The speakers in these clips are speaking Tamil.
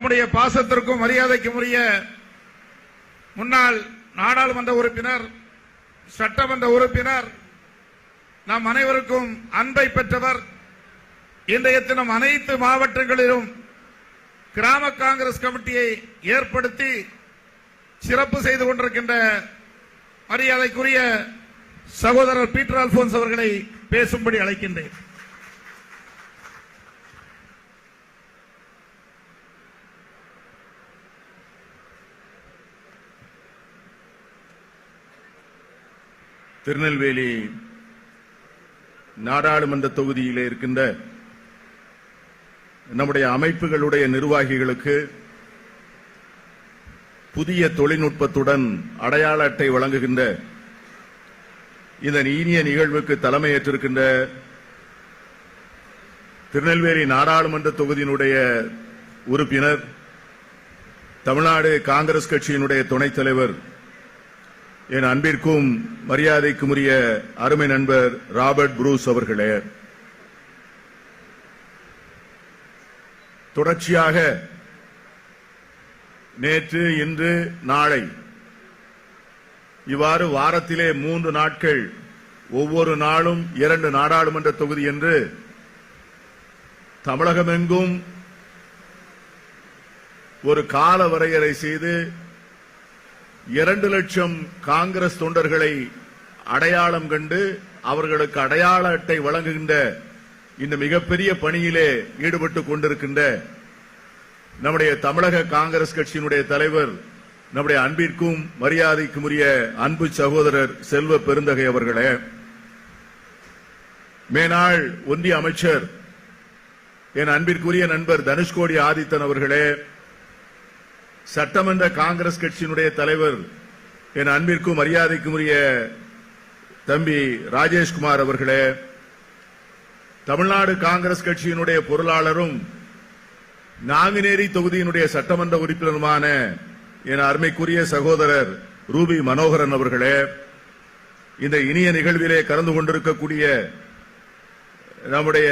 நம்முடைய பாசத்திற்கும் மரியாதைக்கும் உரிய முன்னாள் நாடாளுமன்ற உறுப்பினர் சட்டமன்ற உறுப்பினர் நம் அனைவருக்கும் அன்பை பெற்றவர். இன்றைய தினம் அனைத்து மாவட்டங்களிலும் கிராம காங்கிரஸ் கமிட்டியை ஏற்படுத்தி சிறப்பு செய்து கொண்டிருக்கின்ற மரியாதைக்குரிய சகோதரர் பீட்டர் அல்போன்ஸ் அவர்களை பேசும்படி அழைக்கின்றேன். திருநெல்வேலி நாடாளுமன்ற தொகுதியில் இருக்கின்ற நம்முடைய அமைப்புகளுடைய நிர்வாகிகளுக்கு புதிய தொழில்நுட்பத்துடன் அடையாள அட்டை வழங்குகின்ற இந்த இனிய நிகழ்வுக்கு தலைமையேற்றிருக்கின்ற திருநெல்வேலி நாடாளுமன்ற தொகுதியினுடைய உறுப்பினர் தமிழ்நாடு காங்கிரஸ் கட்சியினுடைய துணைத் தலைவர் என் அன்பிற்கும் மரியாதைக்கும் உரிய அருமை நண்பர் ராபர்ட் புரூஸ் அவர்களே. தொடர்ச்சியாக நேற்று இன்று நாளை இவ்வாறு வாரத்திலே மூன்று நாட்கள் ஒவ்வொரு நாளும் இரண்டு நாடாளுமன்ற தொகுதி என்று தமிழகமெங்கும் ஒரு கால வரையறை செய்து இரண்டு லட்சம் காங்கிரஸ் தொண்டர்களை அடையாளம் கண்டு அவர்களுக்கு அடையாள அட்டை வழங்குகின்ற இந்த மிகப்பெரிய பணியிலே ஈடுபட்டுக் கொண்டிருக்கின்ற நம்முடைய தமிழக காங்கிரஸ் கட்சியினுடைய தலைவர் நம்முடைய அன்பிற்கும் மரியாதைக்கும் உரிய அன்பு சகோதரர் செல்வ பெருந்தகை அவர்களே மேனாள் ஒன்றிய அமைச்சர் என் அன்பிற்குரிய நண்பர் தனுஷ்கோடி ஆதித்தன் அவர்களே சட்டமன்ற காங்கிரஸ் கட்சியினுடைய தலைவர் என் அன்பிற்கும் மரியாதைக்கும் உரிய தம்பி ராஜேஷ்குமார் அவர்களே தமிழ்நாடு காங்கிரஸ் கட்சியினுடைய பொருளாளரும் நாங்குநேரி தொகுதியினுடைய சட்டமன்ற உறுப்பினருமான என் அருமைக்குரிய சகோதரர் ரூபி மனோகரன் அவர்களே இந்த இனிய நிகழ்விலே கலந்து கொண்டிருக்கக்கூடிய நம்முடைய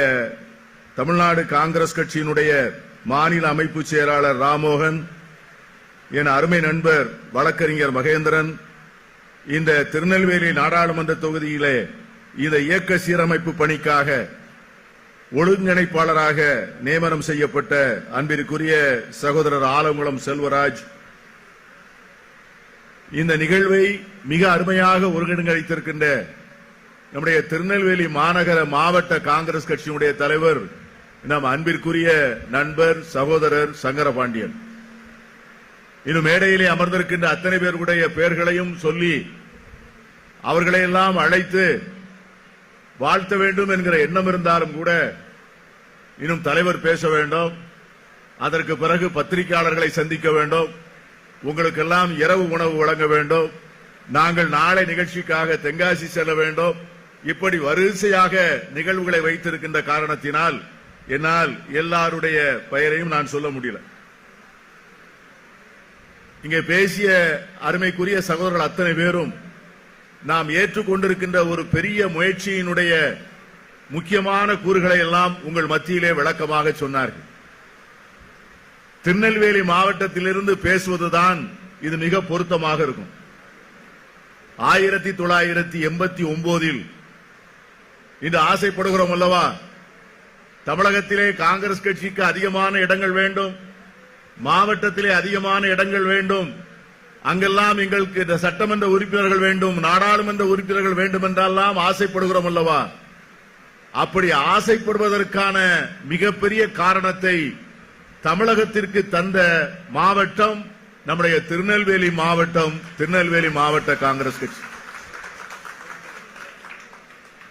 தமிழ்நாடு காங்கிரஸ் கட்சியினுடைய மாநில அமைப்பு செயலாளர் ராமோகன் என் அருமை நண்பர் வழக்கறிஞர் மகேந்திரன் இந்த திருநெல்வேலி நாடாளுமன்ற தொகுதியிலே இந்த இயக்க சீரமைப்பு பணிக்காக ஒருங்கிணைப்பாளராக நியமனம் செய்யப்பட்ட அன்பிற்குரிய சகோதரர் ஆலங்குளம் செல்வராஜ் இந்த நிகழ்வை மிக அருமையாக ஒருங்கிணைத்திருக்கின்ற நம்முடைய திருநெல்வேலி மாநகர மாவட்ட காங்கிரஸ் கட்சியினுடைய தலைவர் நம் அன்பிற்குரிய நண்பர் சகோதரர் சங்கரபாண்டியன். இன்னும் மேடையிலே அமர்ந்திருக்கின்ற அத்தனை பேருடைய பெயர்களையும் சொல்லி அவர்களை எல்லாம் அழைத்து வாழ்த்த வேண்டும் என்கிற எண்ணம் இருந்தாலும் கூட இன்னும் தலைவர் பேச வேண்டும். அதற்கு பிறகு பத்திரிகையாளர்களை சந்திக்க வேண்டும். உங்களுக்கெல்லாம் இரவு உணவு வழங்க வேண்டும். நாங்கள் நாளை நிகழ்ச்சிக்காக தென்காசி செல்ல வேண்டும். இப்படி வரிசையாக நிகழ்வுகளை வைத்திருக்கின்ற காரணத்தினால் என்னால் எல்லாருடைய பெயரையும் நான் சொல்ல முடியல. இங்கே பேசிய அருமைக்குரிய சகோதரர்கள் அத்தனை பேரும் நாம் ஏற்றுக்கொண்டிருக்கின்ற ஒரு பெரிய முயற்சியினுடைய முக்கியமான கூறுகளை எல்லாம் உங்கள் மத்தியிலே விளக்கமாக சொன்னார்கள். திருநெல்வேலி மாவட்டத்திலிருந்து பேசுவதுதான் இது மிக பொருத்தமாக இருக்கும். ஆயிரத்தி தொள்ளாயிரத்தி எண்பத்தி ஒன்பதில் இன்று ஆசைப்படுகிறோம் அல்லவா? தமிழகத்திலே காங்கிரஸ் கட்சிக்கு அதிகமான இடங்கள் வேண்டும். மாவட்டத்திலே அதிகமான இடங்கள் வேண்டும். அங்கெல்லாம் எங்களுக்கு இந்த சட்டமன்ற உறுப்பினர்கள் வேண்டும். நாடாளுமன்ற உறுப்பினர்கள் வேண்டும் என்றெல்லாம் ஆசைப்படுகிறோம் அல்லவா? அப்படி ஆசைப்படுவதற்கான மிகப்பெரிய காரணத்தை தமிழகத்திற்கு தந்த மாவட்டம் நம்முடைய திருநெல்வேலி மாவட்டம் திருநெல்வேலி மாவட்ட காங்கிரஸ் கட்சி.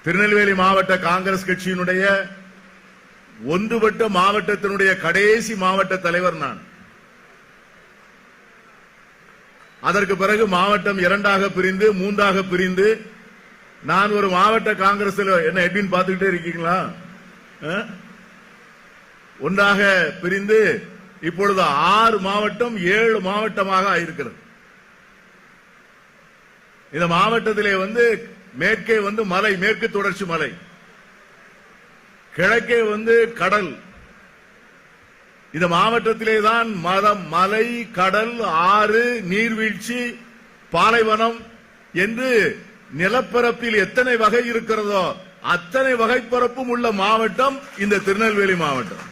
திருநெல்வேலி மாவட்ட காங்கிரஸ் கட்சியினுடைய ஒன்றுபட்ட மாவட்டத்தினுடைய கடைசி மாவட்ட தலைவர் நான். அதற்கு பிறகு மாவட்டம் இரண்டாக பிரிந்து மூன்றாக பிரிந்து நான் ஒரு மாவட்ட காங்கிரஸ் என்ன எப்படின்னு பார்த்துக்கிட்டே இருக்கீங்களா? ஆ? ஒன்றாக பிரிந்து இப்பொழுது ஆறு மாவட்டம் ஏழு மாவட்டமாக ஆயிருக்கிறது. இந்த மாவட்டத்திலே வந்து மேற்கே வந்து மலை மேற்கு தொடர்ச்சி மலை. கிழக்கே வந்து கடல். இந்த மாவட்டத்திலே தான் மதம் மலை கடல் ஆறு நீர்வீழ்ச்சி பாலைவனம் என்று நிலப்பரப்பில் எத்தனை வகை இருக்கிறதோ அத்தனை வகைப்பரப்பும் உள்ள மாவட்டம் இந்த திருநெல்வேலி மாவட்டம்.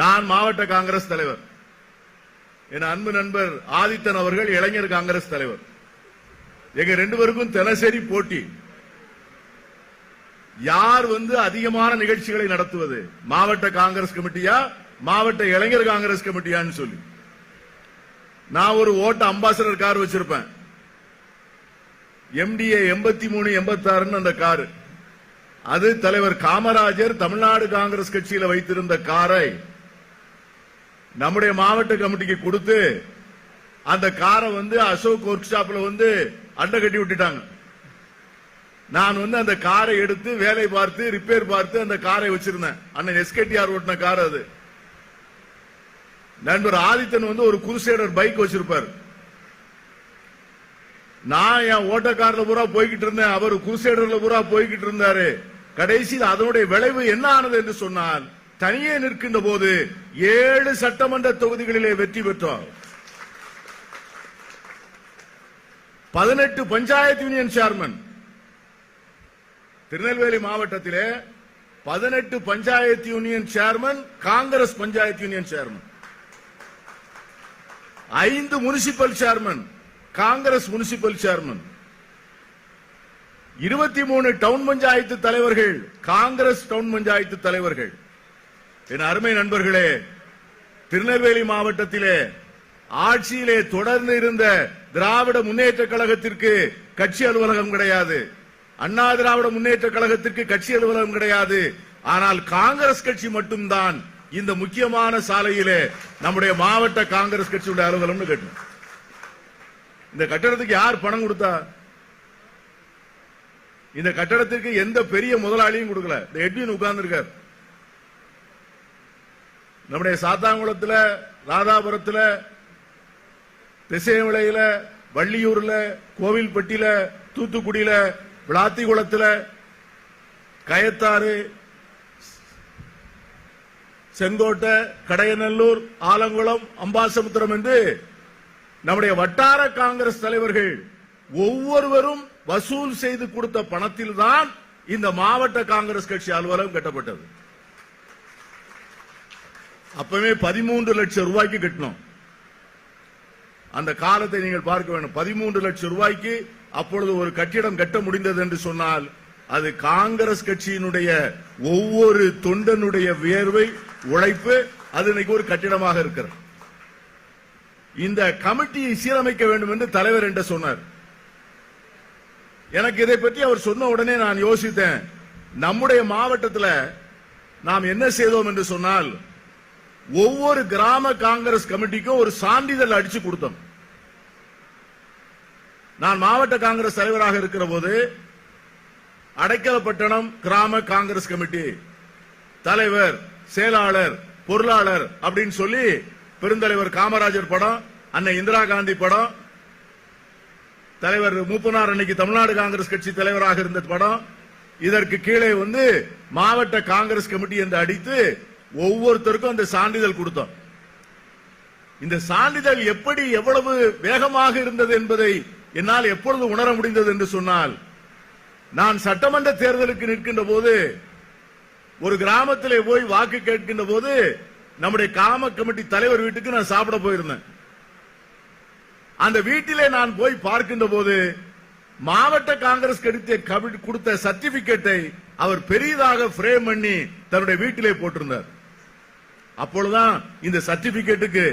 நான் மாவட்ட காங்கிரஸ் தலைவர். என் அன்பு நண்பர் ஆதித்தன் அவர்கள் இளைஞர் காங்கிரஸ் தலைவர். எங்க ரெண்டு பேருக்கும் தினசரி போட்டி. யார் வந்து அதிகமான நிகழ்ச்சிகளை நடத்துவது? மாவட்ட காங்கிரஸ் கமிட்டியா? மாவட்ட இளைஞர் காங்கிரஸ் கமிட்டியான்னு சொல்லி. நான் ஒரு ஓட்ட அம்பாசடர் கார் வச்சிருப்பேன். எம்டிஏ எண்பத்தி மூணு எண்பத்தாறுன்னு அந்த காரு. அது தலைவர் காமராஜர் தமிழ்நாடு காங்கிரஸ் கட்சியில வைத்திருந்த காரை நம்முடைய மாவட்ட கமிட்டிக்கு கொடுத்து அந்த காரை வந்து அசோக் ஒர்க் ஷாப்ல வந்து அண்டை கட்டி விட்டுட்டாங்க. நான் வந்து அந்த காரை எடுத்து வேலை பார்த்து ரிப்பேர் பார்த்து அந்த காரை வச்சிருந்தேன். அண்ணன் எஸ்கேடிஆர் ஓட்டின கார் அது. நண்பர் ஆதித்தன் வந்து ஒரு குருசேடர் பைக் வச்சிருப்பார். நான் என் ஓட்டக்காரில் பூரா போய்கிட்டு இருந்தேன். அவர் குருசேடர்ல பூரா போய்கிட்டு இருந்தாரு. கடைசியில் அதனுடைய விளைவு என்ன ஆனது என்று சொன்னால் தனியே நிற்கின்ற போது ஏழு சட்டமன்ற தொகுதிகளிலே வெற்றி பெற்றோம். பதினெட்டு பஞ்சாயத்து யூனியன் சேர்மன் திருநெல்வேலி மாவட்டத்திலே பதினெட்டு panchayat union chairman Congress panchayat union chairman. ஐந்து municipal chairman Congress municipal chairman. இருபத்தி மூணு டவுன் பஞ்சாயத்து தலைவர்கள் காங்கிரஸ் டவுன் பஞ்சாயத்து தலைவர்கள். என் அருமை நண்பர்களே திருநெல்வேலி மாவட்டத்திலே ஆட்சியிலே தொடர்ந்து இருந்த திராவிட முன்னேற்ற கழகத்திற்கு கட்சி அலுவலகம் கிடையாது. அண்ணா திராவிட முன்னேற்ற கழகத்திற்கு கட்சி அலுவலகம் கிடையாது. ஆனால் காங்கிரஸ் கட்சி மட்டும்தான் இந்த முக்கியமான சாலையிலே நம்முடைய மாவட்ட காங்கிரஸ் கட்சியுடைய அலுவலகம்னு கட்டணும். இந்த கட்டடத்துக்கு யார் பணம் கொடுத்தா? இந்த கட்டடத்திற்கு எந்த பெரிய முதலாளியும் கொடுக்கல. இந்த எட்வின் உட்கார்ந்து இருக்கார் நம்முடைய சாத்தாங்குளத்துல ராதாபுரத்துல திசைவிளையில வள்ளியூர்ல கோவில்பட்டியில தூத்துக்குடியில விளாத்தி குளத்தில் கயத்தாறு செங்கோட்டை கடையநல்லூர் ஆலங்குளம் அம்பாசமுத்திரம் என்று நம்முடைய வட்டார காங்கிரஸ் தலைவர்கள் ஒவ்வொருவரும் வசூல் செய்து கொடுத்த பணத்தில் தான் இந்த மாவட்ட காங்கிரஸ் கட்சி அலுவலகம் கட்டப்பட்டது. அப்பவே பதிமூன்று லட்சம் ரூபாய்க்கு கட்டணும் அந்த காலத்தை நீங்கள் பார்க்க வேண்டும். பதிமூன்று லட்சம் ரூபாய்க்கு அப்பொழுது ஒரு கட்டிடம் கட்ட முடிந்தது என்று சொன்னால் அது காங்கிரஸ் கட்சியினுடைய ஒவ்வொரு தொண்டனுடைய வியர்வை உழைப்பு அது இன்னைக்கு ஒரு கட்டிடமாக இருக்கிறது. இந்த கமிட்டியை சீரமைக்க வேண்டும் என்று தலைவர் என்று சொன்னார். எனக்கு இதை பற்றி அவர் சொன்ன உடனே நான் யோசித்தேன். நம்முடைய மாவட்டத்தில் நாம் என்ன செய்தோம் என்று சொன்னால் ஒவ்வொரு கிராம காங்கிரஸ் கமிட்டிக்கும் ஒரு சான்றிதழ் அடிச்சு கொடுத்தோம். நான் மாவட்ட காங்கிரஸ் தலைவராக இருக்கிற போது அடைக்கலப்பட்டணம் கிராம காங்கிரஸ் கமிட்டி. தலைவர் செயலாளர் பொருளாளர் அப்படின்னு சொல்லி பெருந்தலைவர் காமராஜர் படம் அன்னை இந்திரா காந்தி படம் தலைவர் மூப்பனார் அன்னைக்கு தமிழ்நாடு காங்கிரஸ் கட்சி தலைவராக இருந்த படம். இதற்கு கீழே வந்து மாவட்ட காங்கிரஸ் கமிட்டி என்று அடித்து ஒவ்வொருத்தருக்கும் அந்த சான்றிதழ் கொடுத்தோம். இந்த சான்றிதழ் எப்படி எவ்வளவு வேகமாக இருந்தது என்பதை என்னால் எப்பொழுது உணர முடிந்தது என்று சொன்னால் நான் சட்டமன்ற தேர்தலுக்கு நிற்கின்ற போது ஒரு கிராமத்திலே போய் வாக்கு கேட்கின்ற போது நம்முடைய காம கமிட்டி தலைவர் வீட்டுக்கு நான் சாப்பிட போயிருந்தேன். அந்த வீட்டிலே நான் போய் பார்க்கின்ற போது மாவட்ட காங்கிரஸ் கொடுத்த சர்டிபிகேட்டை அவர் பெரிதாக பிரேம் பண்ணி தன்னுடைய வீட்டிலே போட்டிருந்தார். அப்பொழுதுதான் இந்த சர்டிபிகேட்டுக்கு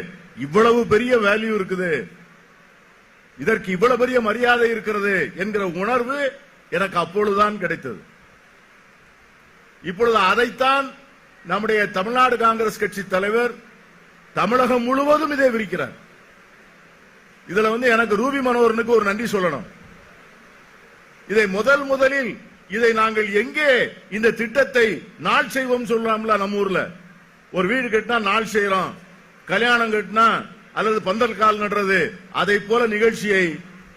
இவ்வளவு பெரிய வேல்யூ இருக்குது. இதற்கு இவ்வளவு பெரிய மரியாதை இருக்கிறது என்கிற உணர்வு எனக்கு அப்பொழுதுதான் கிடைத்தது. இப்பொழுது அதைத்தான் நம்முடைய தமிழ்நாடு காங்கிரஸ் கட்சி தலைவர் தமிழகம் முழுவதும் இதை விரிக்கிறார். இதுல வந்து எனக்கு ரூபி மனோகரனுக்கு ஒரு நன்றி சொல்லணும். இதை முதல் முதலில் இதை நாங்கள் எங்கே இந்த திட்டத்தை நாள் செய்வோம் சொல்லலாம்ல நம்ம ஊர்ல. ஒரு வீடு கட்டினா நாள் செய்யறோம் கல்யாணம் கட்டினா அல்லது பந்தல் கால் நடுறது. அதை போல நிகழ்ச்சியை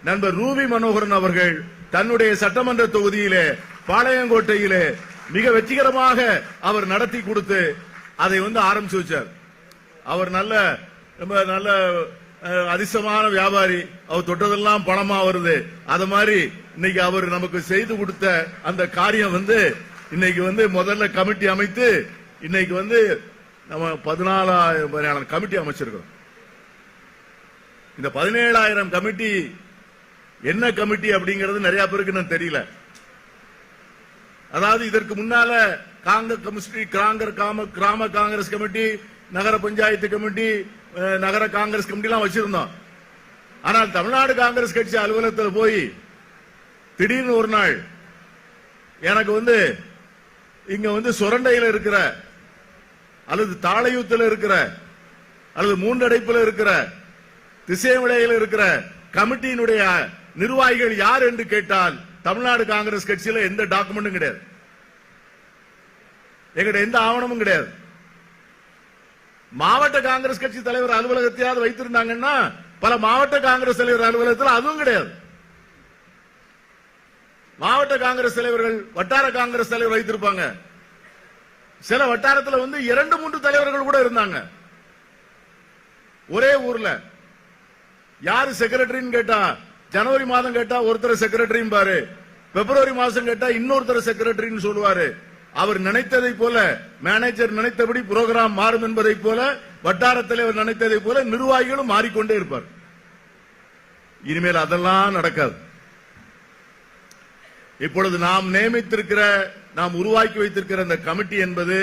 நண்பர் ரூபி மனோகரன் அவர்கள் தன்னுடைய சட்டமன்ற தொகுதியிலே பாளையங்கோட்டையிலே மிக வெற்றிகரமாக அவர் நடத்தி கொடுத்து அதை வந்து ஆரம்பிச்சு வச்சார். அவர் நல்ல ரொம்ப நல்ல அதிசமான வியாபாரி. அவர் தொட்டதெல்லாம் பணமா வருது. அது மாதிரி இன்னைக்கு அவர் நமக்கு செய்து கொடுத்த அந்த காரியம் வந்து இன்னைக்கு வந்து முதல்ல கமிட்டி அமைத்து இன்னைக்கு வந்து நம்ம பதினாலாயிரம் கமிட்டி அமைச்சிருக்கிறோம். இந்த பதினேழாயிரம் கமிட்டி என்ன கமிட்டி அப்படிங்கிறது நிறைய பேருக்கு நான் தெரியல. அதாவது இதற்கு முன்னால காங்கிரஸ் கமிட்டி காங்கிரஸ் காம கிராம காங்கிரஸ் கமிட்டி நகர பஞ்சாயத்து கமிட்டி நகர காங்கிரஸ் கமிட்டி எல்லாம் வச்சிருந்தோம். ஆனால் தமிழ்நாடு காங்கிரஸ் கட்சி அலுவலகத்தில் போய் திடீர்னு ஒரு நாள் எனக்கு வந்து இங்க வந்து சுரண்டையில் இருக்கிற அல்லது தாளையூத்தில் இருக்கிற அல்லது மூன்றடைப்பில் இருக்கிற திசைவிளையில இருக்கிற கமிட்டியினுடைய நிர்வாகிகள் யார் என்று கேட்டால் தமிழ்நாடு காங்கிரஸ் கட்சியில எந்த டாக்குமெண்ட்டும் கிடையாது. எங்கிட்ட எந்த ஆவணமும் கிடையாது. மாவட்ட காங்கிரஸ் கட்சி தலைவர் அலுவலகத்தையாவது வைத்திருந்தாங்கன்னா பல மாவட்ட காங்கிரஸ் தலைவர் அலுவலகத்தில் அதுவும் கிடையாது. மாவட்ட காங்கிரஸ் தலைவர்கள் வட்டார காங்கிரஸ் தலைவர் வைத்திருப்பாங்க. சில வட்டாரத்தில் வந்து இரண்டு மூன்று தலைவர்கள் கூட இருந்தாங்க. ஒரே ஊர்ல. யாரு செக்ரட்டரின்னு கேட்டா ஜனவரி மாதம் கேட்டா ஒருத்தர் செக்ரட்டரியும் பாரு. பிப்ரவரி மாசம் கேட்டா இன்னொருத்தர் செக்ரட்டரின்னு சொல்லுவாரு. அவர் நினைத்ததை போல மேனேஜர் நினைத்தபடி புரோகிராம் மாறும் என்பதை போல வட்டார தலைவர் நினைத்ததை போல நிர்வாகிகளும் மாறிக்கொண்டே இருப்பார். இனிமேல் அதெல்லாம் நடக்காது. இப்பொழுது நாம் நியமித்திருக்கிற நாம் உருவாக்கி வைத்திருக்கிற இந்த கமிட்டி என்பது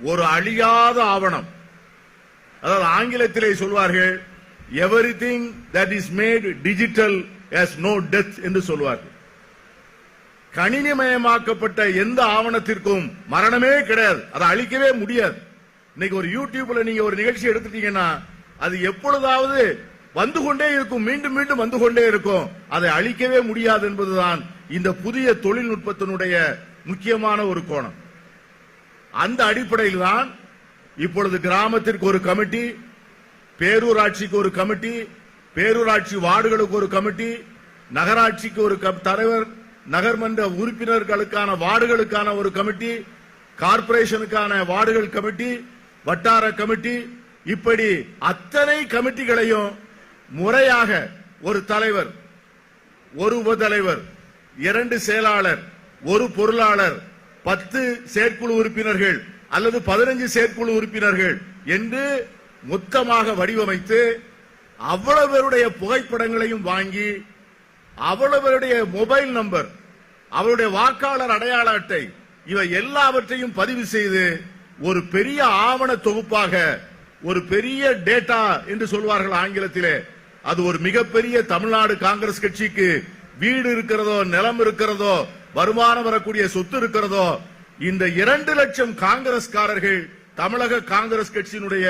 ஒரு அழியாத ஆவணம். அதாவது ஆங்கிலத்திலே சொல்வார்கள் everything that is made digital has no death என்று சொல்வார்கள். கணினிமயமாக்கப்பட்ட எந்த ஆவணத்திற்கும் மரணமே கிடையாது. அதை அழிக்கவே முடியாது. இன்னைக்கு ஒரு யூடியூப்ல நீங்க ஒரு நிகழ்ச்சி எடுத்துட்டீங்கன்னா அது எப்பொழுதாவது வந்து கொண்டே இருக்கும் மீண்டும் மீண்டும் வந்து கொண்டே இருக்கும். அதை அழிக்கவே முடியாது என்பதுதான் இந்த புதிய தொழில்நுட்பத்தினுடைய முக்கியமான ஒரு கோணம். அந்த அடிப்படையில் தான் இப்பொழுது கிராமத்திற்கு ஒரு கமிட்டி பேரூராட்சிக்கு ஒரு கமிட்டி பேரூராட்சி வார்டுகளுக்கு ஒரு கமிட்டி நகராட்சிக்கு ஒரு தலைவர் நகர்மன்ற உறுப்பினர்களுக்கான வார்டுகளுக்கான ஒரு கமிட்டி கார்ப்பரேஷனுக்கான வார்டுகள் கமிட்டி வட்டார கமிட்டி இப்படி அத்தனை கமிட்டிகளையும் முறையாக ஒரு தலைவர் ஒரு உபதலைவர் இரண்டு செயலாளர் ஒரு பொருளாளர் பத்து செயற்குழு உறுப்பினர்கள் அல்லது பதினஞ்சு செயற்குழு உறுப்பினர்கள் என்று மொத்தமாக வடிவமைத்து அவ்வளவு பேருடைய புகைப்படங்களையும் வாங்கி அவ்வளவருடைய மொபைல் நம்பர் அவருடைய வாக்காளர் அடையாள அட்டை இவை எல்லாவற்றையும் பதிவு செய்து ஒரு பெரிய ஆவண தொகுப்பாக ஒரு பெரிய டேட்டா என்று சொல்வார்கள் ஆங்கிலத்திலே அது ஒரு மிகப்பெரிய தமிழ்நாடு காங்கிரஸ் கட்சிக்கு வீடு இருக்கிறதோ நிலம் இருக்கிறதோ வருமானம் வரக்கூடிய சொத்து இருக்கிறதோ இந்த இரண்டு லட்சம் காங்கிரஸ்காரர்கள் தமிழக காங்கிரஸ் கட்சியினுடைய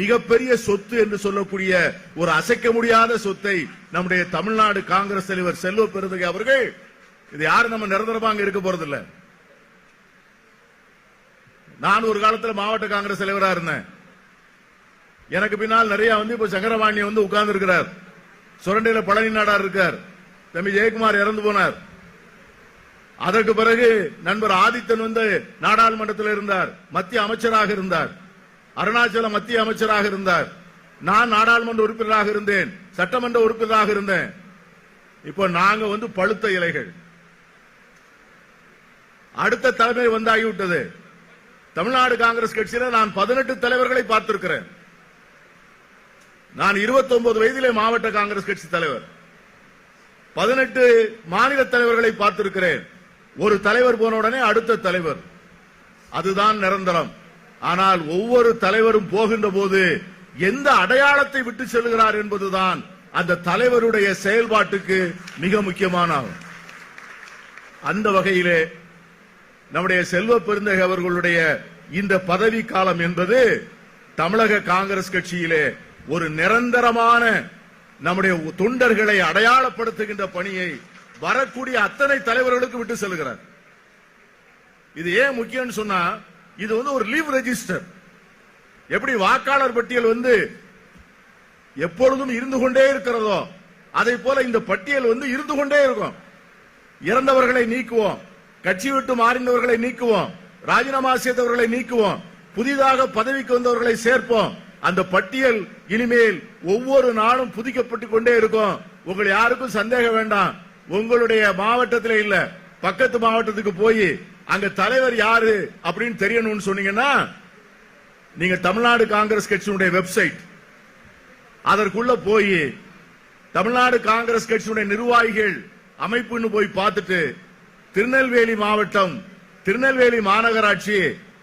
மிகப்பெரிய சொத்து என்று சொல்லக்கூடிய ஒரு அசைக்க முடியாத சொத்தை நம்முடைய தமிழ்நாடு காங்கிரஸ் தலைவர் செல்வ பெருந்தகை அவர்கள் இது யாரும் நம்ம நிரந்தரமா அங்க இருக்க போறதில்லை. நான் ஒரு காலத்துல மாவட்ட காங்கிரஸ் தலைவரா இருந்தேன். எனக்கு பின்னால் நிறைய வந்து இப்ப சங்கரவாணி வந்து உட்கார்ந்து இருக்கிறார் சுரண்டையில பழனி நாடார் இருக்கார். தம்பி ஜெயக்குமார் இறந்து போனார். அதற்கு பிறகு நண்பர் ஆதித்தன் வந்து நாடாளுமன்றத்தில் இருந்தார். மத்திய அமைச்சராக இருந்தார். அருணாச்சல மத்திய அமைச்சராக இருந்தார். நான் நாடாளுமன்ற உறுப்பினராக இருந்தேன். சட்டமன்ற உறுப்பினராக இருந்தேன். இப்போ நாங்க வந்து பழுத்த இலைகள். அடுத்த தலைமை வந்தாகிவிட்டது. தமிழ்நாடு காங்கிரஸ் கட்சியில நான் பதினெட்டு தலைவர்களை பார்த்திருக்கிறேன். நான் 29 வயதிலே மாவட்ட காங்கிரஸ் கட்சி தலைவர். பதினெட்டு மாநில தலைவர்களை பார்த்திருக்கிறேன். ஒரு தலைவர் போன உடனே அடுத்த தலைவர். அதுதான் நிரந்தரம். ஆனால் ஒவ்வொரு தலைவரும் போகின்ற போது எந்த அடையாளத்தை விட்டு செல்கிறார் என்பதுதான் அந்த தலைவருடைய செயல்பாட்டுக்கு மிக முக்கியமான அந்த வகையிலே நம்முடைய செல்வ பெருந்தகை அவர்களுடைய இந்த பதவி காலம் என்பது தமிழக காங்கிரஸ் கட்சியிலே ஒரு நிரந்தரமான நம்முடைய தொண்டர்களை அடையாளப்படுத்துகின்ற பணியை வரக்கூடிய அத்தனை தலைவர்களுக்கு விட்டு செல்கிறார். இது ஏன் முக்கியம்னு சொன்னா இது வந்து ஒரு லீவ் ரெஜிஸ்டர் எப்படி வாக்காளர் பட்டியல் வந்து எப்பொழுதும் இருந்து கொண்டே இருக்கிறதோ அதை போல இந்த பட்டியல் வந்து இருந்து கொண்டே இருக்கும். இறந்தவர்களை நீக்குவோம் கட்சி விட்டு மாறினவர்களை நீக்குவோம் ராஜினாமா செய்தவர்களை நீக்குவோம் புதிதாக பதவிக்கு வந்தவர்களை சேர்ப்போம். அந்த பட்டியல் இனிமேல் ஒவ்வொரு நாளும் புதுக்கப்பட்டு கொண்டே இருக்கும். உங்களை யாருக்கும் சந்தேகம் வேண்டாம். உங்களுடைய மாவட்டத்தில் இல்ல. பக்கத்து மாவட்டத்துக்கு போய் அங்க தலைவர் யாரு அப்படின்னு தெரியணும்னு சொன்னீங்கன்னா நீங்க தமிழ்நாடு காங்கிரஸ் கட்சியினுடைய வெப்சைட். அதற்குள்ள போய் தமிழ்நாடு காங்கிரஸ் கட்சியுடைய நிர்வாகிகள் அமைப்புன்னு போய் பார்த்துட்டு திருநெல்வேலி மாவட்டம் திருநெல்வேலி மாநகராட்சி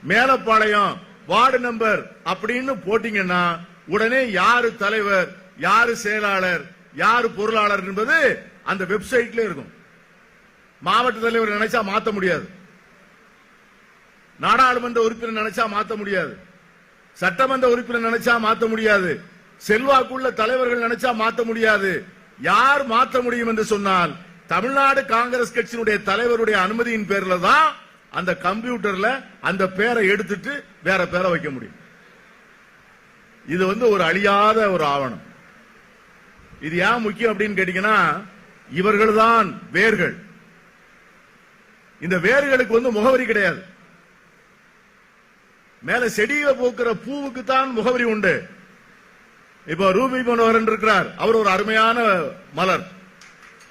மேலப்பாளையம் வார்டு நம்பர் அப்படின்னு போட்டீங்கன்னா உடனே யாரு தலைவர் யாரு செயலாளர் யாரு பொருளாளர் என்பது அந்த வெப்சைட்ல இருக்கும். மாவட்ட தலைவர் நினைச்சா மாத்த முடியாது. நாடாளுமன்ற உறுப்பினர் நினைச்சா மாத்த முடியாது. சட்டமன்ற உறுப்பினர் நினைச்சா மாத்த முடியாது. செல்வாக்குள்ள தலைவர்கள் நினைச்சா மாத்த முடியாது. யார் மாத்த முடியும் என்று சொன்னால் தமிழ்நாடு காங்கிரஸ் கட்சியினுடைய தலைவருடைய அனுமதியின் பேர்ல தான் அந்த கம்ப்யூட்டர்ல அந்த பேரை எடுத்துட்டு வேற பேரை வைக்க முடியும். இது வந்து ஒரு அழியாத ஒரு ஆவணம். இது ஏன் முக்கியம் அப்படின்னு கேட்டீங்கன்னா இவர்கள் தான் வேர்கள். இந்த வேர்களுக்கு வந்து முகவரி கிடையாது. மேல செடியில பூக்கிற பூவுக்கு தான் முகவரி உண்டு. இப்போ ரூபி மனோகரன் இருக்கிறார். அவர் ஒரு அருமையான மலர்.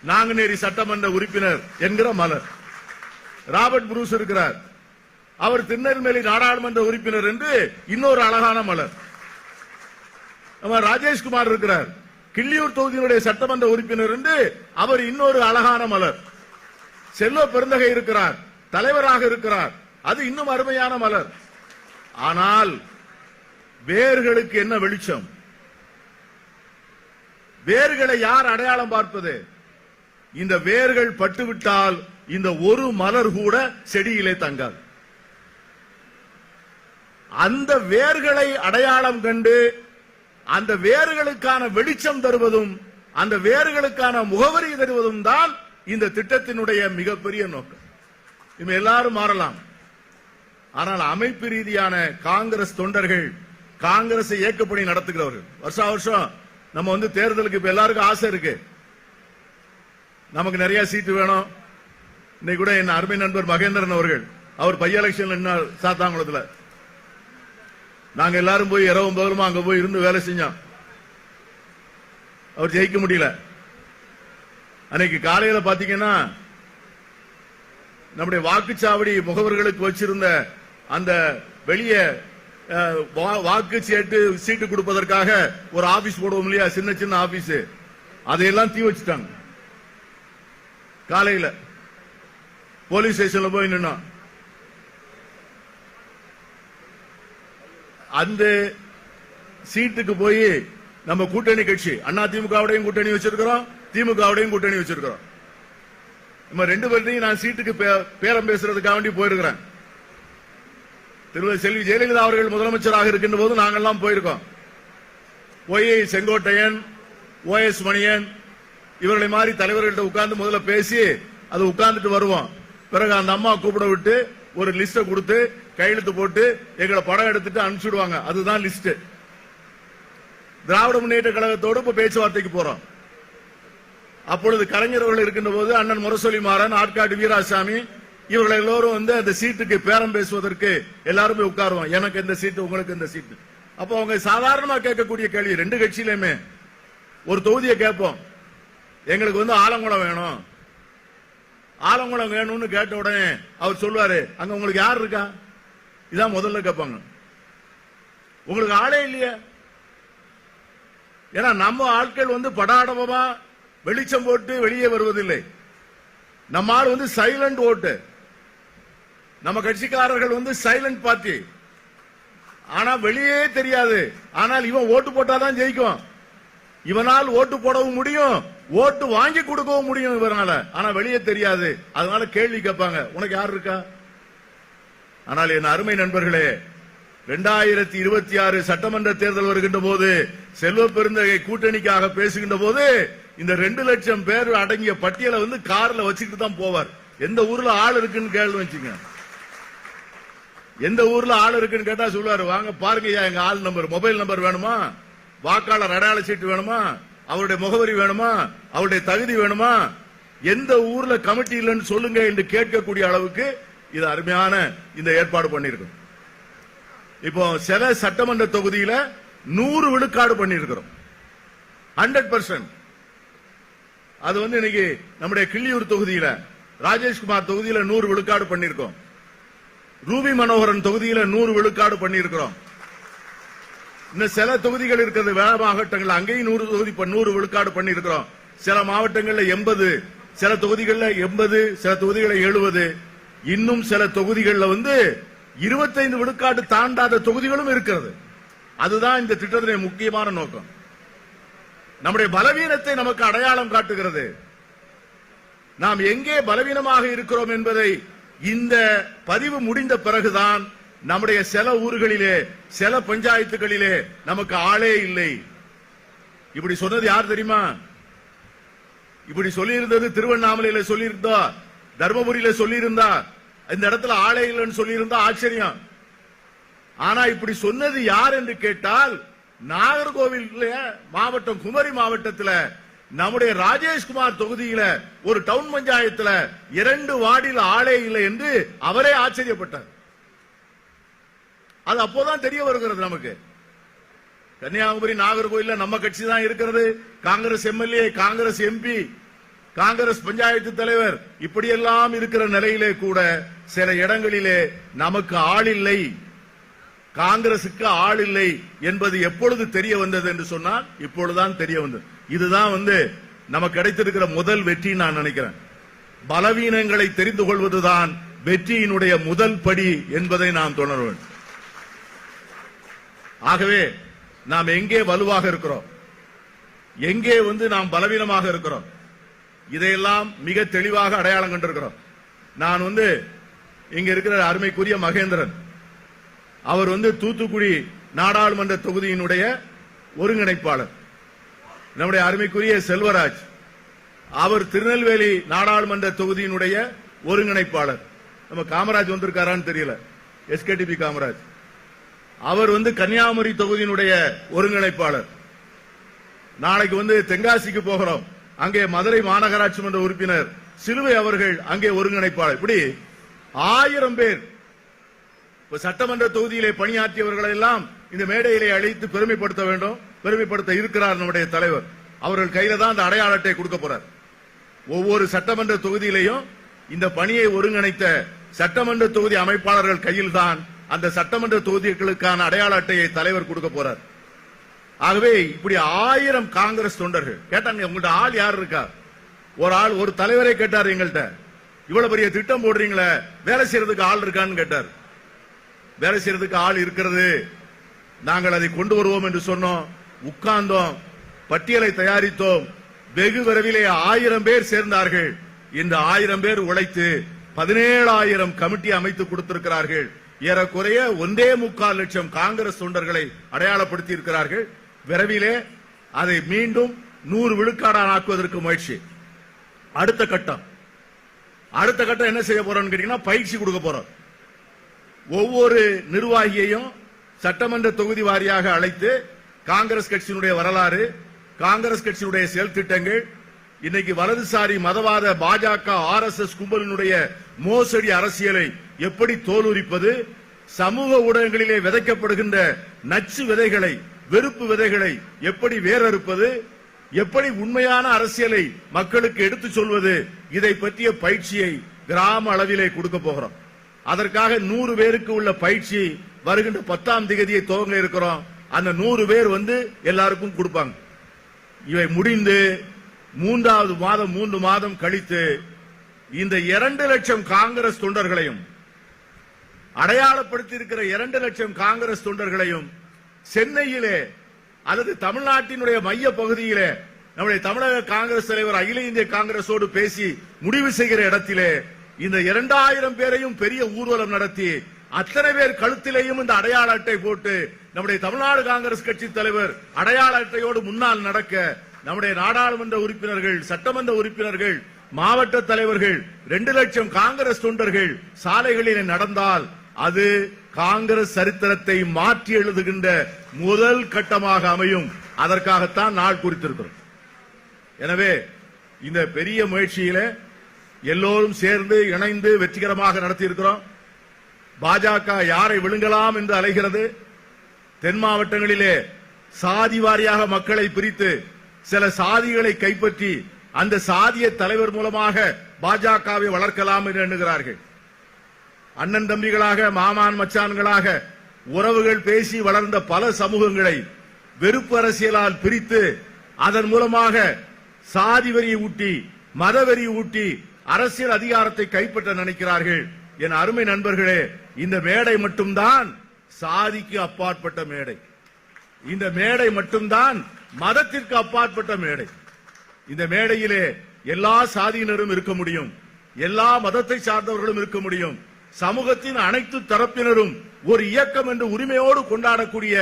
நாங்குநேரி சட்டமன்ற உறுப்பினர் என்கிற மலர். ராபர்ட் புரூஸ் இருக்கிறார். அவர் திருநெல்வேலி நாடாளுமன்ற உறுப்பினர் என்று இன்னொரு அழகான மலர். நம்ம ராஜேஷ்குமார் இருக்கிறார். கிள்ளியூர் தொகுதியினுடைய சட்டமன்ற உறுப்பினர் என்று அவர் இன்னொரு அழகான மலர். செல்வ பெருந்தகை இருக்கிறார். தலைவராக இருக்கிறார். அது இன்னும் அருமையான மலர். ஆனால் வேர்களுக்கு என்ன வெளிச்சம்? வேர்களை யார் அடையாளம் பார்ப்பது? இந்த வேர்கள் பட்டுவிட்டால் இந்த ஒரு மலர் கூட செடியிலே தங்காது. அந்த வேர்களை அடையாளம் கண்டு அந்த வேர்களுக்கான வெளிச்சம் தருவதும் அந்த வேர்களுக்கான முகவரி தருவதும் தான் இந்த திட்டத்தினுடைய மிகப்பெரிய நோக்கம். இவங்க எல்லாரும் மாறலாம். ஆனால் அமைப்பு ரீதியான காங்கிரஸ் தொண்டர்கள் காங்கிரஸ் இயக்கப்படி நடத்துகிறவர்கள். வருஷா வருஷம் நம்ம வந்து தேர்தலுக்கு இப்ப எல்லாருக்கும் ஆசை இருக்கு. நமக்கு நிறைய சீட்டு வேணும். இன்னைக்கு கூட என் அருமை நண்பர் மகேந்திரன் அவர்கள் அவர் பை எலெக்ஷன் நின்னார் சாத்தாங்குளத்துல நாங்க எல்லாரும் போய் இரவும் பகலுமா அங்க போய் இருந்து வேலை செஞ்சோம். அவர் ஜெயிக்க முடியல. அன்னைக்கு காலையில பாத்தீங்கன்னா நம்முடைய வாக்குச்சாவடி முகவர்களுக்கு வச்சிருந்த அந்த வெளியே வா- வாக்கு சீட்டு சீட்டு கொடுப்பதற்காக ஒரு ஆபீஸ் போடுவோம் இல்லையா? சின்ன சின்ன ஆபீஸ். அதையெல்லாம் தீ வச்சுட்டாங்க. காலையில போலீஸ் ஸ்டேஷன்ல போய் நின்னோம். அந்த சீட்டுக்கு போய் நம்ம கூட்டணி கட்சி அண்ணா திமுகவுடையும் கூட்டணி வச்சிருக்கிறோம் திமுகவுடையும் கூட்டணி வச்சிருக்கிறோம். நம்ம ரெண்டு பேர்த்தையும் நான் சீட்டுக்கு பே- பேரம் பேசுறதுக்காக வேண்டி போயிருக்கிறேன். திருவள்ளூர் செல்வி ஜெயலலிதா அவர்கள் முதலமைச்சராக இருக்கின்ற போது நாங்கெல்லாம் போயிருக்கோம். ஒய்ஐ செங்கோட்டையன் ஓ எஸ் மணியன் இவர்களை மாதிரி தலைவர்கள்ட்ட உட்கார்ந்து முதல்ல பேசி அது உட்கார்ந்துட்டு வருவோம். பிறகு அந்த அம்மா கூப்பிட விட்டு ஒரு லிஸ்ட கொடுத்து கையெழுத்து போட்டு எங்களை படம் எடுத்துட்டு அனுப்பிச்சுடுவாங்க. அதுதான் லிஸ்ட் திராவிட முன்னேற்ற கழகத்தோடு இப்ப பேச்சுவார்த்தைக்கு போறோம். அப்பொழுது கலைஞர் அவர்கள் இருக்கின்ற போது அண்ணன் முரசொலி மாறன் ஆட்காட்டு வீராசாமி இவர்கள் எல்லோரும் வந்து அந்த சீட்டுக்கு பேரம் பேசுவதற்கு எல்லாருமே உட்காருவோம். எனக்கு இந்த சீட்டு உங்களுக்கு இந்த சீட்டு. அப்போ அவங்க சாதாரணமா கேட்கக்கூடிய கேள்வி ரெண்டு கட்சியிலுமே ஒரு தொகுதியை கேட்போம். எங்களுக்கு வந்து ஆலங்குளம் வேணும். ஆலங்குளம் வேணும்னு கேட்ட உடனே அவர் சொல்லுவாரு அங்க உங்களுக்கு யார் இருக்கா? இதான் முதல்ல கேட்பாங்க உங்களுக்கு ஆளே இல்லையா. ஏன்னா நம்ம ஆட்கள் வந்து படாடபமா வெளிச்சம் போட்டு வெளியே வருவதில்லை. நம்ம ஆள் வந்து சைலண்ட் ஓட்டு. நம்ம கட்சிக்காரர்கள் வந்து சைலண்ட் பார்ட்டி. ஆனா வெளியே தெரியாது. ஆனால் இவன் ஓட்டு போட்டாதான் ஜெயிக்கும். இவனால் ஓட்டு போடவும் முடியும். ஓட்டு வாங்கி கொடுக்கவும் முடியும் இவனால ஆனா வெளியே தெரியாது. அதனால கேள்வி கேட்பாங்க. உனக்கு யார் இருக்கா? ஆனால் என் அருமை நண்பர்களே இரண்டாயிரத்தி இருபத்தி ஆறு சட்டமன்ற தேர்தல் வருகின்ற போது செல்வ பெருந்தகை கூட்டணிக்காக பேசுகின்ற போது இந்த ரெண்டு லட்சம் பேர் அடங்கிய பட்டியலை வந்து கார்ல வச்சுக்கிட்டு தான் போவார். எந்த ஊர்ல ஆள் இருக்குன்னு கேள்வி வச்சுங்க எந்த ஊர்ல ஆள் இருக்குன்னு கேட்டா சொல்லுவாரு வாங்க பாருங்கய்யா எங்க ஆள் நம்பர் மொபைல் நம்பர் வேணுமா? வாக்காளர் அடையாள சீட்டு வேணுமா? அவருடைய முகவரி வேணுமா? அவருடைய தகுதி வேணுமா? எந்த ஊர்ல கமிட்டி இல்லைன்னு சொல்லுங்க என்று கேட்கக்கூடிய அளவுக்கு இது அருமையான இந்த ஏற்பாடு பண்ணிருக்கோம் இப்போ சில சட்டமன்ற தொகுதியில நூறு விழுக்காடு பண்ணிருக்கிறோம் ஹண்ட்ரட் பர்சன்ட். அது வந்து இன்னைக்கு நம்முடைய கிள்ளியூர் தொகுதியில ராஜேஷ்குமார் தொகுதியில நூறு விழுக்காடு பண்ணிருக்கோம் ரூபி மனோகரன் தொகுதியில நூறு விழுக்காடு பண்ணியிருக்கிறோம். இன்னும் சில தொகுதிகள் இருக்கிறது வேலை மாவட்டங்கள் அங்கேயும் நூறு தொகுதி நூறு விழுக்காடு பண்ணியிருக்கிறோம். சில மாவட்டங்கள்ல எண்பது சில தொகுதிகளில் எண்பது சில தொகுதிகளில் எழுபது. இன்னும் சில தொகுதிகளில் வந்து இருபத்தைந்து விழுக்காடு தாண்டாத தொகுதிகளும் இருக்கிறது. அதுதான் இந்த திட்டத்தினுடைய முக்கியமான நோக்கம். நம்முடைய பலவீனத்தை நமக்கு அடையாளம் காட்டுகிறது. நாம் எங்கே பலவீனமாக இருக்கிறோம் என்பதை இந்த பதிவு முடிந்த பிறகுதான் நம்முடைய சில ஊர்களிலே சில பஞ்சாயத்துகளிலே நமக்கு ஆளே இல்லை. இப்படி சொன்னது யார் தெரியுமா? இப்படி சொல்லியிருந்தது திருவண்ணாமலையில சொல்லியிருந்தா தர்மபுரியில சொல்லியிருந்தா இந்த இடத்துல ஆளே இல்லைன்னு சொல்லியிருந்தா ஆச்சரியம். ஆனா இப்படி சொன்னது யார் என்று கேட்டால் நாகர்கோவில் மாவட்டம் குமரி மாவட்டத்தில் நம்முடைய ராஜேஷ்குமார் தொகுதியில ஒரு டவுன் பஞ்சாயத்துல இரண்டு வார்டில் ஆளே இல்லை என்று அவரே ஆச்சரியப்பட்டார். அது அப்போதான் தெரிய வருகிறது நமக்கு. கன்னியாகுமரி நாகர்கோயில்ல நம்ம கட்சி தான் இருக்கிறது. காங்கிரஸ் எம்எல்ஏ காங்கிரஸ் எம்பி காங்கிரஸ் பஞ்சாயத்து தலைவர் இப்படியெல்லாம் இருக்கிற நிலையிலே கூட சில இடங்களிலே நமக்கு ஆள் இல்லை காங்கிரசுக்கு ஆள் இல்லை என்பது எப்பொழுது தெரிய வந்தது என்று சொன்னால் இப்பொழுதுதான் தெரிய வந்தது. இதுதான் வந்து நமக்கு கிடைத்திருக்கிற முதல் வெற்றி நான் நினைக்கிறேன். பலவீனங்களை தெரிந்து கொள்வதுதான் வெற்றியினுடைய முதல் படி என்பதை நாம் தொடர வேண்டும். ஆகவே நாம் எங்கே வலுவாக இருக்கிறோம்? எங்கே வந்து நாம் பலவீனமாக இருக்கிறோம்? இதையெல்லாம் மிக தெளிவாக அடையாளம் கண்டிருக்கிறோம். நான் வந்து இங்க இருக்கிற அருமைக்குரிய மகேந்திரன். அவர் வந்து தூத்துக்குடி நாடாளுமன்ற தொகுதியினுடைய ஒருங்கிணைப்பாளர். நம்முடைய அருமைக்குரிய செல்வராஜ் அவர் திருநெல்வேலி நாடாளுமன்ற தொகுதியினுடைய ஒருங்கிணைப்பாளர். நம்ம காமராஜ் வந்திருக்காரான்னு தெரியல. எஸ்கேடிபி காமராஜ். அவர் வந்து கன்னியாகுமரி தொகுதியினுடைய ஒருங்கிணைப்பாளர். நாளைக்கு வந்து தென்காசிக்கு போகிறோம். அங்கே மதுரை மாநகராட்சி மன்ற உறுப்பினர் சிலுவை அவர்கள் அங்கே ஒருங்கிணைப்பாளர். இப்படி ஆயிரம் பேர் சட்டமன்ற தொகுதியிலே பணியாற்றியவர்களை எல்லாம் இந்த மேடையிலே அழைத்து பெருமைப்படுத்த வேண்டும் பெருமைப்படுத்த இருக்கிறார் நம்முடைய தலைவர். அவர்கள் கையில தான் அந்த அடையாள அட்டை கொடுக்க போறார். ஒவ்வொரு சட்டமன்ற தொகுதியிலையும் இந்த பணியை ஒருங்கிணைத்த சட்டமன்ற தொகுதி அமைப்பாளர்கள் கையில் தான் அந்த சட்டமன்ற தொகுதிகளுக்கான அடையாள அட்டையை தலைவர் கொடுக்க போறார். ஆகவே இப்படி ஆயிரம் காங்கிரஸ் தொண்டர்கள் கேட்டாங்க உங்கள்ட்ட ஆள் யார் இருக்கா? ஒரு ஆள் ஒரு தலைவரே கேட்டார் எங்கள்கிட்ட இவ்வளவு பெரிய திட்டம் போடுறீங்களே வேலை செய்யறதுக்கு ஆள் இருக்கான்னு கேட்டார். வேலை செய்யறதுக்கு ஆள் இருக்கிறது. நாங்கள் அதை கொண்டு வருவோம் என்று சொன்னோம். உட்கார்ந்தோம். பட்டியலை தயாரித்தோம். வெகு விரைவிலே ஆயிரம் பேர் சேர்ந்தார்கள். இந்த ஆயிரம் பேர் உழைத்து பதினேழாயிரம் கமிட்டி அமைத்து கொடுத்திருக்கிறார்கள். ஏறக்குறைய ஒன்றே முக்கால் லட்சம் காங்கிரஸ் தொண்டர்களை அடையாளப்படுத்தி இருக்கிறார்கள் விரைவிலே அதை மீண்டும் நூறு விழுக்காடான ஆக்குவதற்கு முயற்சி. அடுத்த கட்டம். அடுத்த கட்டம் என்ன செய்ய போறோம்னு கேட்டீங்கன்னா பயிற்சி கொடுக்க போறோம். ஒவ்வொரு நிர்வாகியையும் சட்டமன்ற தொகுதி வாரியாக அழைத்து காங்கிரஸ் கட்சியினுடைய வரலாறு காங்கிரஸ் கட்சியினுடைய செயல் திட்டங்கள் இன்னைக்கு வலதுசாரி மதவாத பாஜக ஆர் எஸ் எஸ் கும்பலினுடைய மோசடி அரசியலை எப்படி தோலுரிப்பது சமூக ஊடகங்களிலே விதைக்கப்படுகின்ற நச்சு விதைகளை வெறுப்பு விதைகளை எப்படி வேறறுப்பது எப்படி உண்மையான அரசியலை மக்களுக்கு எடுத்துச் சொல்வது? இதை பற்றிய பயிற்சியை கிராம அளவிலே கொடுக்க போகிறோம். அதற்காக நூறு பேருக்கு உள்ள பயிற்சி வருகின்ற பத்தாம் திகதியை துவங்க இருக்கிறோம். அந்த நூறு பேர் வந்து எல்லாருக்கும் கொடுப்பாங்க. இவை முடிந்து மூன்றாவது மாதம் மூன்று மாதம் கழித்து இந்த இரண்டு லட்சம் காங்கிரஸ் தொண்டர்களையும் அடையாளப்படுத்தி இருக்கிற இரண்டு லட்சம் காங்கிரஸ் தொண்டர்களையும் சென்னையிலே அல்லது தமிழ்நாட்டினுடைய மைய பகுதியிலே நம்முடைய தமிழக காங்கிரஸ் தலைவர் அகில இந்திய காங்கிரஸோடு பேசி முடிவு செய்கிற இடத்திலே இந்த இரண்டாயிரம் பேரையும் பெரிய ஊர்வலம் நடத்தி அத்தனை பேர் கழுத்திலேயும் இந்த அடையாள அட்டை போட்டு நம்முடைய தமிழ்நாடு காங்கிரஸ் கட்சி தலைவர் அடையாள அட்டையோடு முன்னால் நடக்க நம்முடைய நாடாளுமன்ற உறுப்பினர்கள் சட்டமன்ற உறுப்பினர்கள் மாவட்ட தலைவர்கள் ரெண்டு லட்சம் காங்கிரஸ் தொண்டர்கள் சாலைகளில் நடந்தால் அது காங்கிரஸ் சரித்திரத்தை மாற்றி எழுதுகின்ற முதல் கட்டமாக அமையும். அதற்காகத்தான் நாள் குறித்திருக்கிறோம். எனவே இந்த பெரிய முயற்சியில எல்லோரும் சேர்ந்து இணைந்து வெற்றிகரமாக நடத்தியிருக்கிறோம். பாஜக யாரை விழுங்கலாம் என்று அலைகிறது. தென் மாவட்டங்களிலே சாதி வாரியாக மக்களை பிரித்து சில சாதிகளை கைப்பற்றி அந்த சாதிய தலைவர் மூலமாக பாஜகவை வளர்க்கலாம் என்று எண்ணுகிறார்கள். அண்ணன் தம்பிகளாக மாமான் மச்சான்களாக உறவுகள் பேசி வளர்ந்த பல சமூகங்களை வெறுப்பு அரசியலால் பிரித்து அதன் மூலமாக சாதி வரியை ஊட்டி மத ஊட்டி அரசியல் அதிகாரத்தை கைப்பற்ற நினைக்கிறார்கள். என் அருமை நண்பர்களே இந்த மேடை மட்டும்தான் சாதிக்கு அப்பாற்பட்ட மேடை. இந்த மேடை மட்டும்தான் மதத்திற்கு அப்பாற்பட்ட மேடை. இந்த மேடையிலே எல்லா சாதியினரும் இருக்க முடியும். எல்லா மதத்தை சார்ந்தவர்களும் இருக்க முடியும். சமூகத்தின் அனைத்து தரப்பினரும் ஒரு இயக்கம் என்று உரிமையோடு கொண்டாடக்கூடிய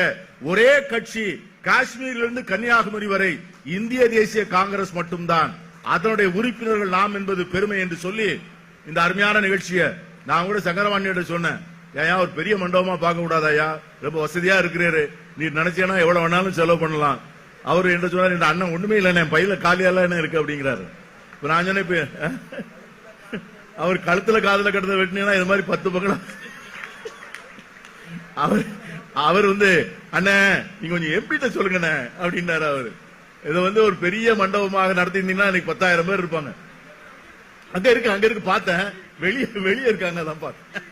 ஒரே கட்சி காஷ்மீரிலிருந்து கன்னியாகுமரி வரை இந்திய தேசிய காங்கிரஸ் மட்டும்தான். அதனுடைய உறுப்பினர்கள் நாம் என்பது பெருமை என்று சொல்லி இந்த அருமையான நிகழ்ச்சியை நான் கூட சங்கரவாணியிட்ட சொன்னேன். ஏன் ஒரு பெரிய மண்டபமா பார்க்க கூடாதா ரொம்ப வசதியா இருக்கிறாரு. நீ நினைச்சேன்னா எவ்வளவு வேணாலும் செலவு பண்ணலாம். அவர் என்ன சொன்னார் இந்த அண்ணன் ஒண்ணுமே இல்லை என் பையில காலியால என்ன இருக்கு? அப்படிங்கிறாரு. இப்ப நான் சொன்னேன் இப்ப அவர் கழுத்துல காதுல கட்டத வெட்டினீங்கன்னா இது மாதிரி பத்து பக்கம் அவர் அவர் வந்து அண்ணே நீங்க கொஞ்சம் எம்பிட்ட சொல்லுங்கண்ணே? அப்படின்னாரு அவரு. இதை வந்து ஒரு பெரிய மண்டபமாக நடத்திருந்தீங்கன்னா இன்னைக்கு பத்தாயிரம் பேர் இருப்பாங்க. அங்க இருக்கு அங்க இருக்கு பார்த்தேன். வெளியே வெளியே இருக்காங்க தான் பார்த்தேன்.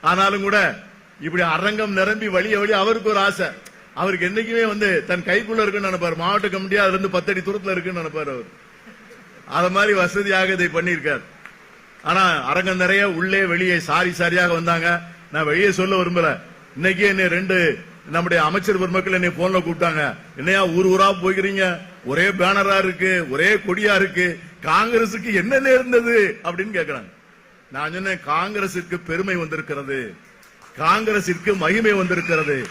ஆனாலும் கூட இப்படி அரங்கம் நிரம்பி வழிய வழி அவருக்கு ஒரு ஆசை. அவருக்கு என்னைக்குமே வந்து தன் கைக்குள்ள இருக்குன்னு நினைப்பாரு. மாவட்ட கமிட்டியா அதுல இருந்து பத்தடி தூரத்துல இருக்குன்னு நினைப்பாரு அவர். அத மாதிரி வசதியாக இதை பண்ணியிருக்காரு. ஆனா அரங்கம் நிறைய உள்ளே வெளியே சாரி சாரியாக வந்தாங்க. நான் வெளியே சொல்ல விரும்பல. இன்னைக்கு என்ன ரெண்டு நம்முடைய அமைச்சர் பெருமக்கள் என்னை போன்ல கூப்பிட்டாங்க. என்னையா ஊர் ஊரா போய்க்கிறீங்க? ஒரே பேனரா இருக்கு ஒரே கொடியா இருக்கு. காங்கிரசுக்கு என்ன நேர்ந்தது அப்படின்னு கேக்குறாங்க. நான் சொன்னேன் காங்கிரசிற்கு பெருமை வந்திருக்கிறது. காங்கிரசிற்கு மகிமை வந்திருக்கிறது.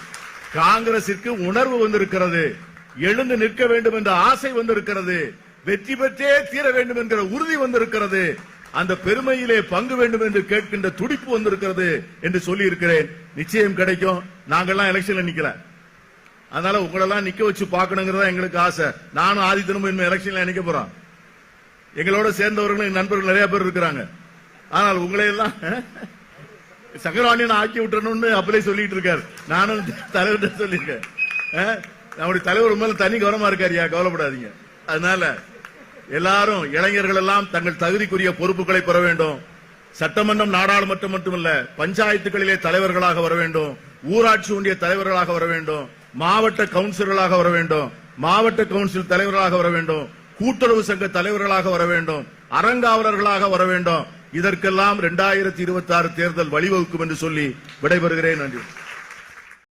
காங்கிரசிற்கு உணர்வு வந்திருக்கிறது. எழுந்து நிற்க வேண்டும் என்ற ஆசை வந்திருக்கிறது. வெற்றி பெற்றே தீர வேண்டும் என்கிற உறுதி வந்திருக்கிறது. அந்த பெருமையிலே பங்கு வேண்டும் என்று கேட்கின்ற துடிப்பு வந்திருக்கிறது என்று சொல்லி இருக்கிறேன் நிச்சயம் கிடைக்கும். நாங்கெல்லாம் எலெக்ஷன்ல நிக்கல. அதனால உங்களெல்லாம் நிக்க வச்சு பார்க்கணுங்கிறதா எங்களுக்கு ஆசை. நானும் ஆதித்தனும் இன்னும் எலெக்ஷன்ல நிக்க போறோம். எங்களோட சேர்ந்தவர்களும் என் நண்பர்கள் நிறைய பேர் இருக்கிறாங்க. ஆனால் உங்களை எல்லாம் சக்கரவாணியன் ஆக்கி விட்டுறணும்னு அப்படியே சொல்லிட்டு இருக்காரு. நானும் தலைவர்கிட்ட சொல்லியிருக்கேன். அஹ், நம்முடைய தலைவர் மேல தனி கவனமா இருக்காருயா கவலைப்படாதீங்க. அதனால எல்லாரும் இளைஞர்கள் எல்லாம் தங்கள் தகுதிக்குரிய பொறுப்புகளை பெற வேண்டும். சட்டமன்றம் நாடாளுமன்றம் மட்டுமல்ல பஞ்சாயத்துகளிலே தலைவர்களாக வர வேண்டும். ஊராட்சி ஒன்றிய தலைவர்களாக வர வேண்டும். மாவட்ட கவுன்சிலர்களாக வர வேண்டும். மாவட்ட கவுன்சில் தலைவர்களாக வர வேண்டும். கூட்டுறவு சங்க தலைவர்களாக வர வேண்டும். அறங்காவலர்களாக வர வேண்டும். இதற்கெல்லாம் இரண்டாயிரத்தி இருபத்தி ஆறு தேர்தல் வழிவகுக்கும் என்று சொல்லி விடைபெறுகிறேன். நன்றி.